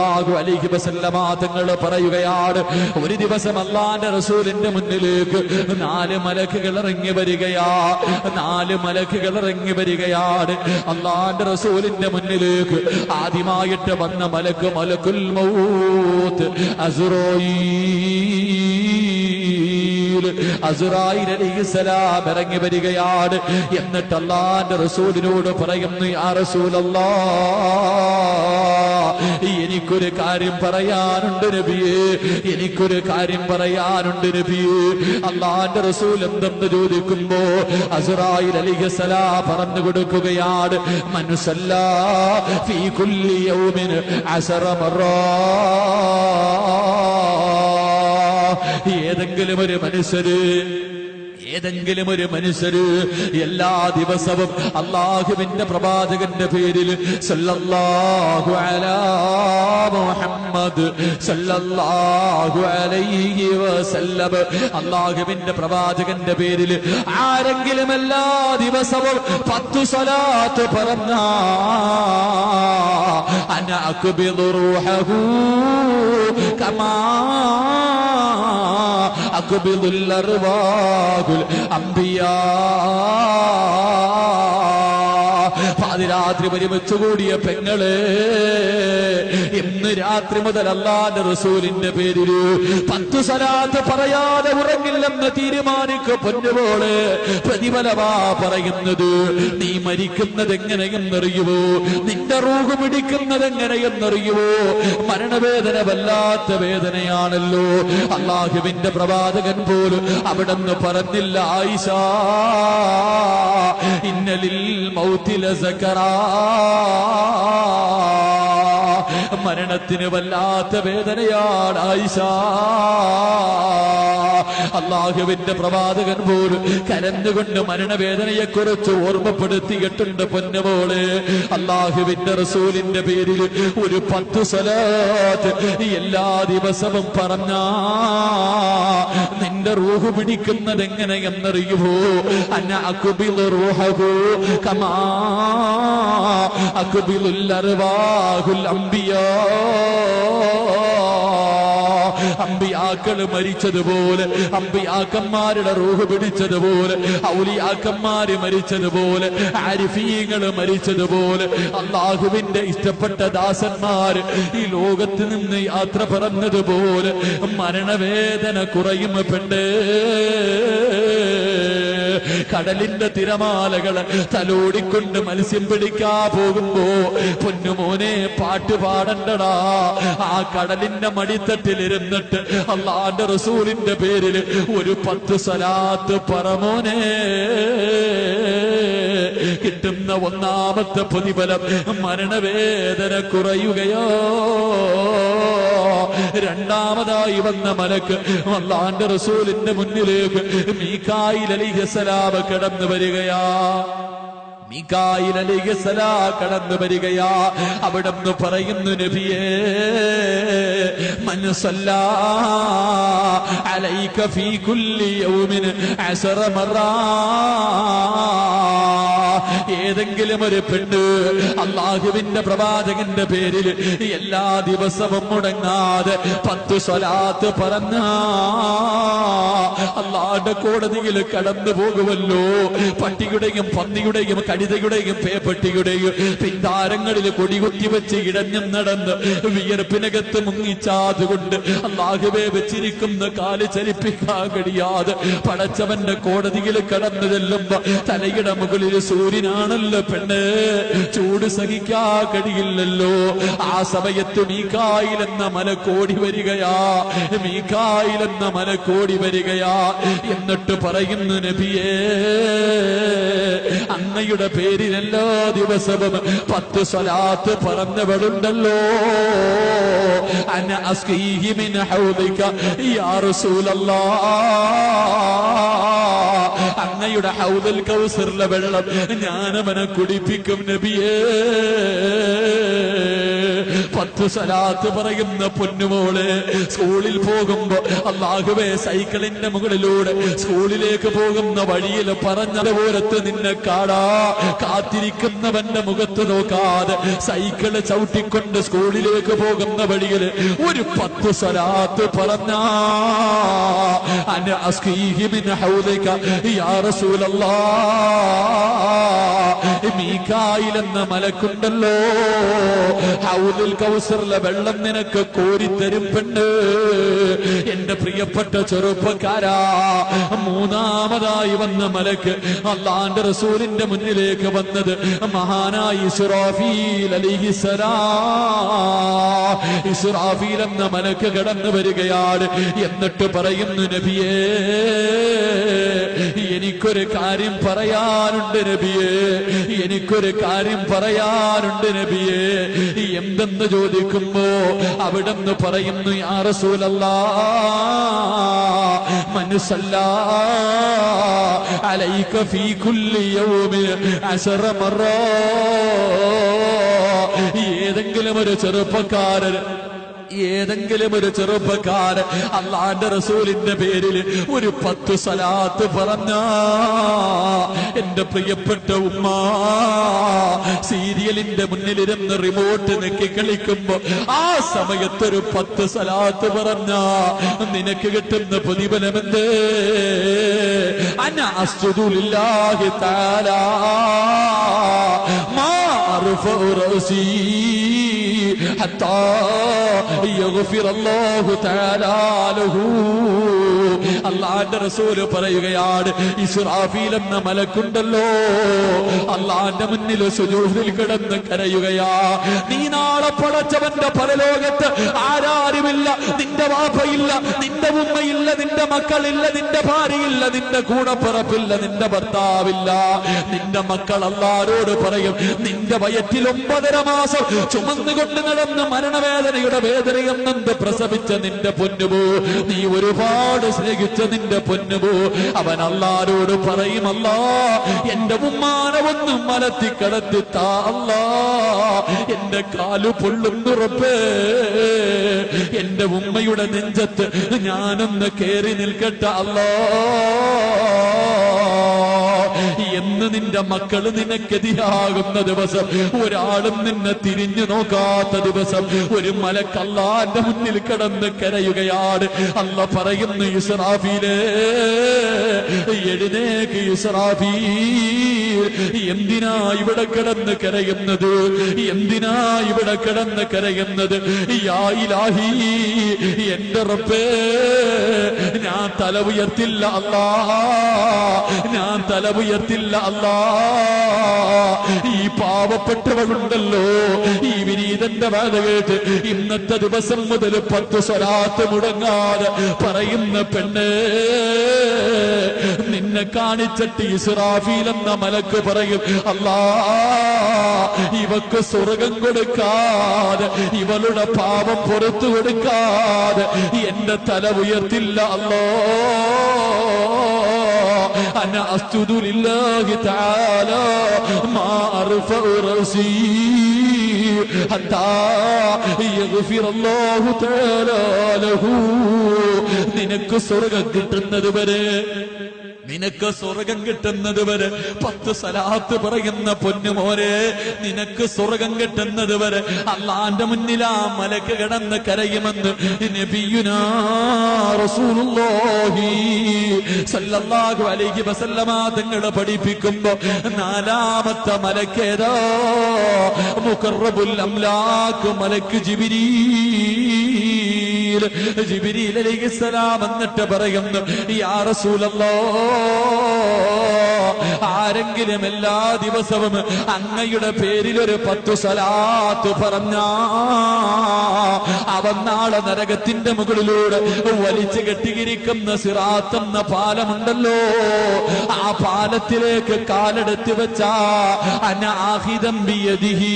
സല്ലല്ലാഹു അലൈഹി വസല്ലമ തങ്ങൾ പറയുകയാണ് ഒരു ദിവസം അള്ളാന്റെ റസൂലിന്റെ മുന്നിലേക്ക് നാല് മലക്കുകൾ ഇറങ്ങി വരികയാ നാല് മലക്കുകൾ ഇറങ്ങി വരികയാണ്. അള്ളാന്റെ റസൂലിന്റെ മുന്നിലേക്ക് ആദ്യമായിട്ട് വന്ന മലക്ക് മലക്കുൽ മൗത്ത് അസുറോയി. അലിഹിസലാം ഇറങ്ങി വരികയാണ്. എന്നിട്ട് അല്ലാന്റെ റസൂലിനോട് പറയുന്നു ആ റസൂലല്ലാ എനിക്കൊരു കാര്യം പറയാനുണ്ട് നബിയേ എനിക്കൊരു കാര്യം പറയാനുണ്ട് നബിയേ. അള്ളാന്റെ റസൂൽ എന്തെന്ന് ചോദിക്കുമ്പോ അസുറായി അലിഹിസലാ പറഞ്ഞു കൊടുക്കുകയാണ് മനസ്സല്ല ഫീ കുല്ലി യൗമിന് അസറ മറാ. ഏതെങ്കിലും ഒരു മനുഷ്യര് ഏതെങ്കിലും ഒരു മനുഷ്യര് എല്ലാ ദിവസവും അള്ളാഹുവിന്റെ പ്രവാചകന്റെ പേരിൽ സല്ലല്ലാഹു മുഹമ്മദ് സല്ലല്ലാഹു അലൈഹി വസല്ലം അള്ളാഹുവിന്റെ പ്രവാചകന്റെ പേരിൽ ആരെങ്കിലും എല്ലാ ദിവസവും പത്തു സലാത്ത് പറഞ്ഞ അനഅക്ബിദു കമാ അക്ബിദുൽ അർവാഹുൽ ഖുറാനിൽ അമ്പിയാ. പാതിരാത്രി ഒരുമിച്ചുകൂടിയ പെങ്ങളെ. രാത്രി മുതൽ അള്ളാന്റെ റസൂലിന്റെ പേരിൽ പത്ത് സലാത്ത് പറയാതെ ഉറങ്ങില്ലെന്ന് തീരുമാനിക്ക പൊന്നുപോലെ പ്രതിഫലമാ പറയുന്നത്. നീ മരിക്കുന്നത് എങ്ങനെയെന്നറിയുവോ നിന്റെ റൂഹ് പിടിക്കുന്നത് എങ്ങനെയെന്നറിയുവോ മരണവേദന വല്ലാത്ത വേദനയാണല്ലോ. അള്ളാഹുവിന്റെ പ്രവാചകൻ പോലും അവിടെ നിന്ന് പറഞ്ഞില്ല ആയിഷ ഇന്നലിൽ മൗത്തില മരണത്തിന് വല്ലാത്ത വേദനയാണ് ആയിഷ. അള്ളാഹുവിന്റെ പ്രവാചകൻ പോലും കരഞ്ഞുകൊണ്ട് മരണവേദനയെ കുറിച്ച് ഓർമ്മപ്പെടുത്തിയിട്ടുണ്ട് പൊന്നുമോൾ അള്ളാഹുവിന്റെ റസൂലിന്റെ പേരിൽ ഒരു പത്ത് സ്വലാത്ത് എല്ലാ ദിവസവും പറഞ്ഞ നിന്റെ റൂഹ് പിടിക്കുന്നത് എങ്ങനെയെന്നറിയുമോ അന്ന അക്കുബിൽ റൂഹു കമാ അക്കുബിലുൽ അംബിയാ. അമ്പിയാക്കൾ മരിച്ചതുപോലെ അമ്പിയാക്കന്മാരുടെ റൂഹ് പിടിച്ചതുപോലെ ഔലിയാക്കന്മാര് മരിച്ചതുപോലെ ആരിഫീങ്ങൾ മരിച്ചതുപോലെ അള്ളാഹുവിന്റെ ഇഷ്ടപ്പെട്ട ദാസന്മാര് ഈ ലോകത്ത് നിന്ന് യാത്ര പറഞ്ഞതുപോലെ മരണവേദന കുറയും പെണ്ണ് കടലിന്റെ തിരമാലകൾ തലോടിക്കൊണ്ട് മത്സ്യം പിടിക്കാ പോകുമ്പോ പൊന്നുമോനെ പാട്ട് പാടണ്ടടാ. ആ കടലിന്റെ മടിത്തട്ടിലിരുന്നിട്ട് അള്ളാന്റെ റസൂലിന്റെ പേരിൽ ഒരു പത്ത് സലാത്ത് പറമോനെ കിട്ടുന്ന ഒന്നാമത്തെ പ്രതിഫലം മരണവേദന കുറയുകയോ? രണ്ടാമതായി വന്ന മലക്ക് അള്ളാന്റെ റസൂലിന്റെ മുന്നിലേക്ക് മീക്കായിൽ അലിഹസലാമ കടന്നു വരികയാ. കടന്നു വരികയാ. അവിടെ നിന്ന് പറയുന്നു നബിയേ മനസ്സല്ല അലൈക ഫീ കുല്ലി യൗമിന് അസറ മറാ. ഏതെങ്കിലും ഒരു പെണ്ണ് അള്ളാഹുവിന്റെ പ്രവാചകന്റെ പേരിൽ എല്ലാ ദിവസവും മുടങ്ങാതെ പത്ത് സ്വലാത്ത് പറഞ്ഞ അള്ളാഹുടെ കോടതിയിൽ കടന്നു പോകുമല്ലോ. പട്ടിയുടെയും പന്നിയുടെയും കടിതയുടെയും പേപ്പട്ടിയുടെയും പിന്താരങ്ങളിൽ കൊടികുത്തി വെച്ച് ഇടഞ്ഞും നടന്ന് വിയർപ്പിനകത്ത് മുങ്ങിച്ചാതുകൊണ്ട് അള്ളാഹുവെ വെച്ചിരിക്കുന്ന കാൽ ചലിപ്പിക്കാൻ കഴിയാതെ പടച്ചവന്റെ കോടതിയിൽ കടന്നു ചെല്ലുമ്പോ തലയുടെ മുകളിൽ സൂര്യനാണല്ലോ പെണ്ണ്. ചൂട് സഹിക്കാ കഴിയില്ലല്ലോ. ആ സമയത്ത് മീക്കായിൽ എന്ന മലക്കോടി വരികയാ. മീക്കായിൽ എന്ന മലക്കോടി വരികയാ. എന്നിട്ട് പറയുന്നു നബിയേ അന്നയുടെ പേരിൽ എല്ലാ ദിവസവും പത്ത് സ്വലാത്ത് പറഞ്ഞവളുണ്ടല്ലോ. അന അസ്കീഹി മിൻ ഹൗദിക യാ റസൂലല്ലാഹ് അങ്ങയുടെ ഹൗദൽ കൗസറിലെ വെള്ളം ഞാനവനെ കുടിപ്പിക്കും നബിയേ. പത്ത് സലാത്ത് പറയുന്ന പൊന്നുമോൾ സ്കൂളിൽ പോകുമ്പോ അള്ളാഹുവേ സൈക്കിളിന്റെ മുകളിലൂടെ സ്കൂളിലേക്ക് പോകുന്ന വഴിയിൽ പറഞ്ഞതുപോലത്ത് നിന്നെ കാടാ കാത്തിരിക്കുന്നവന്റെ മുഖത്ത് നോക്കാതെ സൈക്കിൾ ചവിട്ടിക്കൊണ്ട് സ്കൂളിലേക്ക് പോകുന്ന വഴിയിൽ ഒരു പത്ത് സലാത്ത് പറഞ്ഞ. എന്ന മലക്കുണ്ടല്ലോ. ഹൗദിൽ കൗസറിലെ വെള്ളം നിനക്ക് കോരിത്തരും പെണ്ണ്. എന്റെ പ്രിയപ്പെട്ട ചെറുപ്പക്കാരാ മൂന്നാമതായി വന്ന മലക്ക് അള്ളാന്റെ റസൂലിന്റെ മുന്നിലേക്ക് വന്നത് മഹാനായി ഇസ്രാഫീൽ ഇസ്രാഫീൽ എന്ന മലക്ക് കടന്നു വരികയാണ്. എന്നിട്ട് പറയുന്നു നബിയേ എനിക്കൊരു കാര്യം പറയാനുണ്ട് നബിയേ. എനിക്കൊരു കാര്യം പറയാനുണ്ട് നബിയേ. എന്തെന്ന് ചോദിക്കുമ്പോ അവിടെന്ന് പറയുന്നു യാ റസൂലല്ലാ മനസ്സല്ല അലൈക ഫീ കുല്ലി യൗമി عشر مرات. ഏതെങ്കിലും ഒരു ചെറുപ്പക്കാരൻ ഏതെങ്കിലും ഒരു ചെറുപ്പക്കാരൻ അള്ളാന്റെ റസൂലിന്റെ പേരിൽ ഒരു പത്ത് സലാത്ത് പറഞ്ഞ എന്റെ പ്രിയപ്പെട്ട ഉമ്മ സീരിയലിന്റെ മുന്നിലിരുന്ന് റിമോട്ട് നെക്കി കളിക്കുമ്പോ ആ സമയത്തൊരു പത്ത് സലാത്ത് പറഞ്ഞ നിനക്ക് കിട്ടുന്ന പ്രതിഫലമെന്ത്? അന അസ്തുലില്ലാഹി താലാ മാ അർഫഉ റഅസി. ഹത്താ يغفر الله تعالى له അള്ളാന്റെ റസൂല് പറയുകയാണ് ഇസ്രാഫീൽ എന്ന മലക്കുണ്ടല്ലോ അള്ളാന്റെ മുന്നിൽ സുജൂദിൽ കിടന്ന് കരയുകയാ നീ നാളെ പടച്ചവന്റെ പരലോകത്ത് ആരാരുമില്ല നിന്റെ വാപ്പയില്ല നിന്റെ ഉമ്മയില്ല നിന്റെ മക്കളില്ല നിന്റെ ഭാര്യയില്ല നിന്റെ കൂടപ്പിറപ്പില്ല നിന്റെ ഭർത്താവില്ല നിന്റെ മക്കൾ അല്ലാരോട് പറയും നിന്റെ വയറ്റിൽ ഒമ്പതര മാസം ചുമന്നുകൊണ്ട് നടന്ന് മരണവേദനയുടെ വേദനയും നന്ദ പ്രസവിച്ച നിന്റെ പൊന്നുപോ. നീ ഒരുപാട് സ്നേഹിച്ച നിന്റെ പൊന്നുപോ. അവൻ അല്ലാരോട് പറയുമല്ല എന്റെ ഉമ്മാനെ ഒന്ന് മലത്തി കടത്തി താ അല്ലാ. എന്റെ കാലു പൊള്ളുന്നുറപ്പേ എന്റെ ഉമ്മയുടെ നെഞ്ചത്ത് ഞാനൊന്ന് കേറി നിൽക്കട്ട അല്ലാ. എന്ന് നിന്റെ മക്കൾ നിനക്കെതിരാകുന്ന ദിവസം ഒരാളും നിന്നെ തിരിഞ്ഞു നോക്കാത്ത ദിവസം ഒരു മലക്കല്ലാന്റെ മുന്നിൽ കിടന്ന് കരയുകയാണ്. അല്ല പറയുന്നു ഇസ്രാഫീലേ എഴുന്നേക്ക് ഇസ്രാഫീ എന്തിനാ ഇവിടെ കിടന്ന് കരയുന്നത്? എന്തിനാ ഇവിടെ കിടന്ന് കരയുന്നത്? എന്റെ റബ്ബേ ഞാൻ തല ഉയർത്തില്ല അല്ലാ ഞാൻ തല ഉയർത്തില്ല അല്ലാ ഈ പാവപ്പെട്ടവളുണ്ടല്ലോ ഈ വിനീതന്റെ വേദ കേട്ട് ഇന്നത്തെ ദിവസം മുതൽ പത്ത് സ്വരാത്ത് മുടങ്ങാതെ പറയുന്ന പെണ്ണ് നിന്നെ കാണിച്ചിട്ട് ഇസ്രാഫീൽ എന്ന മലക്ക് പറയും അല്ലാ ഇവക്ക് സ്വർഗം കൊടുക്കാതെ ഇവളുടെ പാപം പുറത്തു കൊടുക്കാതെ എന്റെ തല ഉയർത്തില്ല അല്ലോ. أنا أسجد لله تعالى ما أرفع رأسي حتى يغفر الله تعالى له നിനക്ക് സ്വർഗം കിട്ടുന്നത് വരെ നിനക്ക് സ്വർഗം കിട്ടുന്നത് വരെ പത്ത് സലാത്ത് പറയുന്ന പൊന്നുമോരെ നിനക്ക് സ്വർഗം കിട്ടുന്നത് വരെ അള്ളാന്റെ മുന്നിൽ ആ മലക്ക് കിടന്ന് കരയുമെന്ന് അലൈഹി തങ്ങളെ പഠിപ്പിക്കുമ്പോ നാലാമത്തെ മലക്കേതോ മുഖറബുൽ അംലാക്ക് മലക്ക് എന്നിട്ട് പറയുന്നു ആരെങ്കിലും എല്ലാ ദിവസവും അങ്ങയുടെ പേരിൽ ഒരു പത്തു സലാത്ത് പറഞ്ഞ അവൻ നാളെ നരകത്തിന്റെ മുകളിലൂടെ വലിച്ചു കെട്ടിയിരിക്കുന്ന സിറാത്ത് എന്ന പാലമുണ്ടല്ലോ. ആ പാലത്തിലേക്ക് കാലെടുത്ത് വെച്ച അനാഹിതം ബിയദിഹി